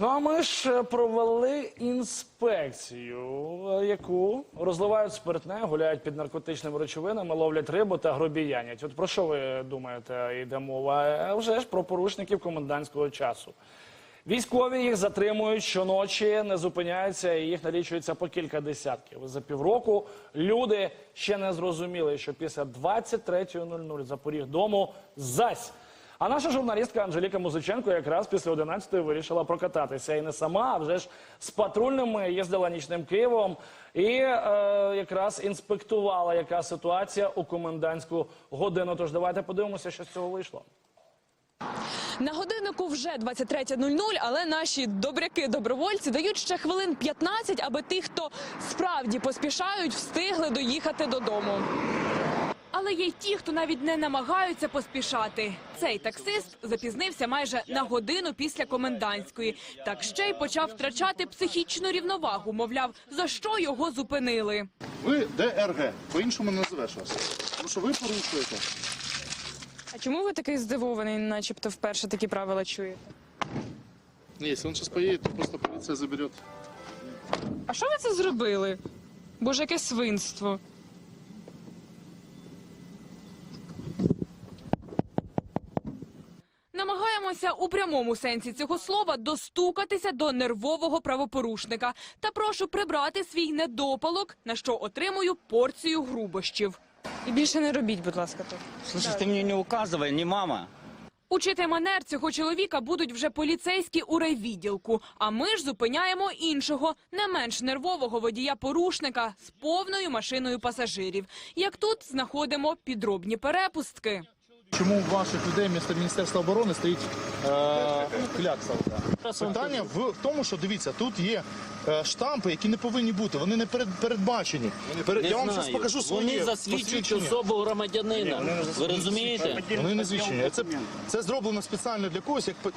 Ну а ми ж провели інспекцію, е, яку розливають спиртне, гуляють під наркотичними речовинами, ловлять рибу та грубіянять. От про що ви думаєте, йде мова? Е, Вже ж про порушників комендантського часу. Військові їх затримують щоночі, не зупиняються і їх налічується по кілька десятків. За півроку люди ще не зрозуміли, що після 23.00 за поріг дому зась. А наша журналістка Анжеліка Музиченко якраз після 11-ї вирішила прокататися. І не сама, а вже ж з патрульними їздила нічним Києвом і е, якраз інспектувала, яка ситуація у комендантську годину. Тож давайте подивимося, що з цього вийшло. На годиннику вже 23.00, але наші добряки-добровольці дають ще хвилин 15, аби ті, хто справді поспішають, встигли доїхати додому. Але є й ті, хто навіть не намагаються поспішати. Цей таксист запізнився майже на годину після комендантської. Так ще й почав втрачати психічну рівновагу. Мовляв, за що його зупинили. Ви ДРГ, по-іншому не називеш вас. Тому що ви порушуєте. А чому ви такий здивований, начебто вперше такі правила чуєте? Ні, якщо він зараз поїде, то просто поліція забере. А що ви це зробили? Боже, яке свинство. Намагаємося у прямому сенсі цього слова достукатися до нервового правопорушника. Та прошу прибрати свій недопалок, на що отримую порцію грубощів. І більше не робіть, будь ласка, так. Слушай, мне не указывай, не мама. Учити манер цього чоловіка будуть вже поліцейські у райвідділку. А ми ж зупиняємо іншого, не менш нервового водія-порушника з повною машиною пасажирів. Як тут знаходимо підробні перепустки. Чому у ваших людей місто Міністерства оборони стоїть е, клякса? Питання в тому, що дивіться, тут є е, штампи, які не повинні бути. Вони не перед, передбачені. Перед- Не я вам знаю. зараз покажу своє Вони засвідчують посвідчення. особу громадянина. Ви розумієте? Вони не звичайні. Це, це зроблено спеціально для когось, як по-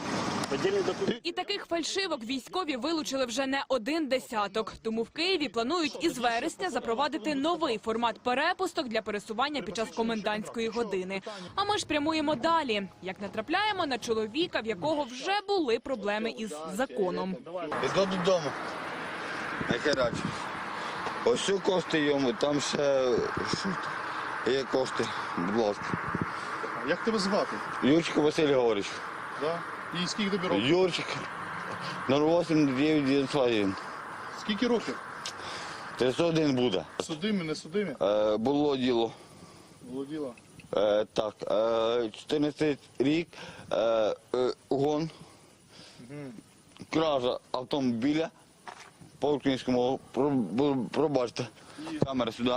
І таких фальшивок військові вилучили вже не один десяток. Тому в Києві планують із вересня запровадити новий формат перепусток для пересування під час комендантської години. А ми ж прямуємо далі. Як натрапляємо на чоловіка, в якого вже були проблеми із законом. Іду додому. Нахерач. Ось кошти йому, там ще є кошти, будь ласка. як тебе звати? Юрчик Василь Григорович. Да? І скільки тобі років? Юрчик 08991. Скільки років? 301 буде. Судимі, не судимі? Е, було діло. Володіла. Е, так, е, 14 рік, е, е, угон, кража автомобіля по українському, про- про- пробачте, камера сюди.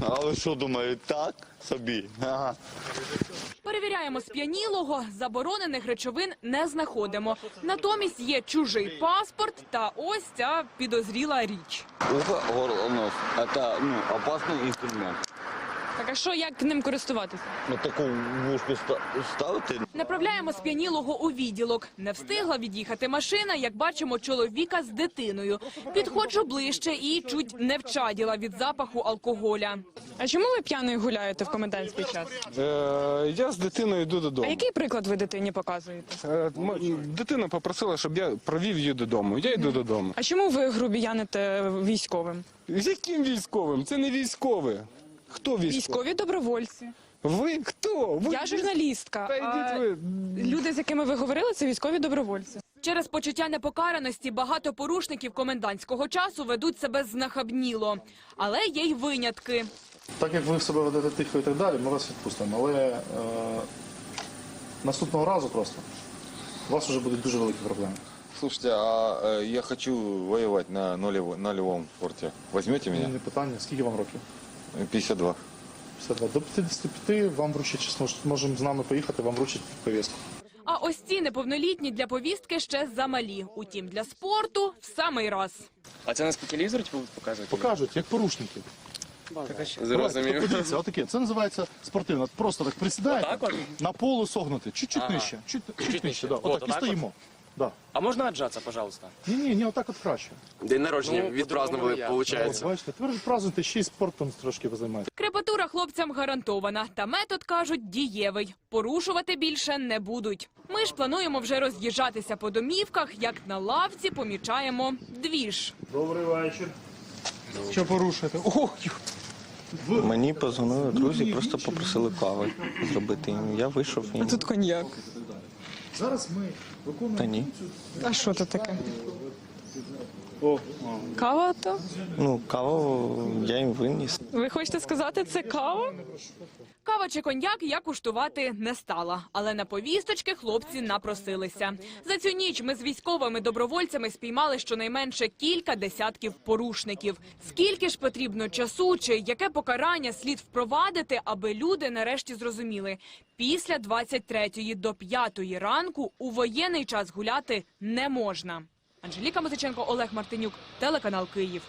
А ви що думаєте, так собі? Ага. Перевіряємо сп'янілого, заборонених речовин не знаходимо. Натомість є чужий паспорт та ось ця підозріла річ. Ухо, горло, нос. Это, ну, опасний інструмент. Так а що як ним користуватися? Ну, таку вушку ставити. Направляємо сп'янілого у відділок. Не встигла від'їхати машина, як бачимо чоловіка з дитиною. Підходжу ближче і чуть не вчаділа від запаху алкоголя. А чому ви п'яний гуляєте в комендантський час? Е, я з дитиною йду А додому. який приклад ви дитині показуєте? Е, м- дитина попросила, щоб я провів її додому. Я йду додому. А чому ви грубіяните військовим? З яким військовим? Це не військове. Хто військовий? Військові добровольці. Ви хто? Ви... Я журналістка. Та йдіть ви. Люди, з якими ви говорили, це військові добровольці. Через почуття непокараності багато порушників комендантського часу ведуть себе знахабніло. Але є й винятки. Так як ви себе ведете тихо і так далі, ми вас відпустимо. Але е, наступного разу просто у вас вже будуть дуже великі проблеми. Слушайте, а э, я хочу воевать на нулевом форте. Возьмете меня? Не питання, скільки вам років? 52. 52. До 55 вам вручать, чесно, можемо з нами поїхати, вам вручать повістку. А ось ці неповнолітні для повістки ще замалі. Утім, для спорту в самий раз. А це нас по телевізору типу, показують? Покажуть, як порушники. Зрозумів. Подивіться, отаке. Це називається спортивно. Просто так присідаєте Отак от? на полу согнути, чуть-чуть Ага. нижче. Чуть, чуть, Чуть нижче, нижче. да. От, Отак, і отак стоїмо. Да. А можна отжаться, пожалуйста? Ні, ні, ні, отак от краще. День народження відпразнували, От, виходить. бачите, тепер празднуйте, ще й спортом трошки ви займаєтесь. Крепатура хлопцям гарантована, та метод, кажуть, дієвий. Порушувати більше не будуть. Ми ж плануємо вже роз'їжджатися по домівках, як на лавці помічаємо двіж. Добрий вечір. Що порушити? Ох, Мені позвонили друзі, просто попросили кави зробити їм. Я вийшов і Тут коньяк. Зараз ми виконуємо та ні. А що це таке? Кава то? Ну, каву я їм виніс. Ви хочете сказати, це кава? Кава чи коньяк я куштувати не стала, але на повісточки хлопці напросилися. За цю ніч ми з військовими добровольцями спіймали щонайменше кілька десятків порушників. Скільки ж потрібно часу чи яке покарання слід впровадити, аби люди нарешті зрозуміли, після 23-ї до 5-ї ранку у воєнний час гуляти не можна. Анжеліка Музиченко, Олег Мартинюк, телеканал Київ.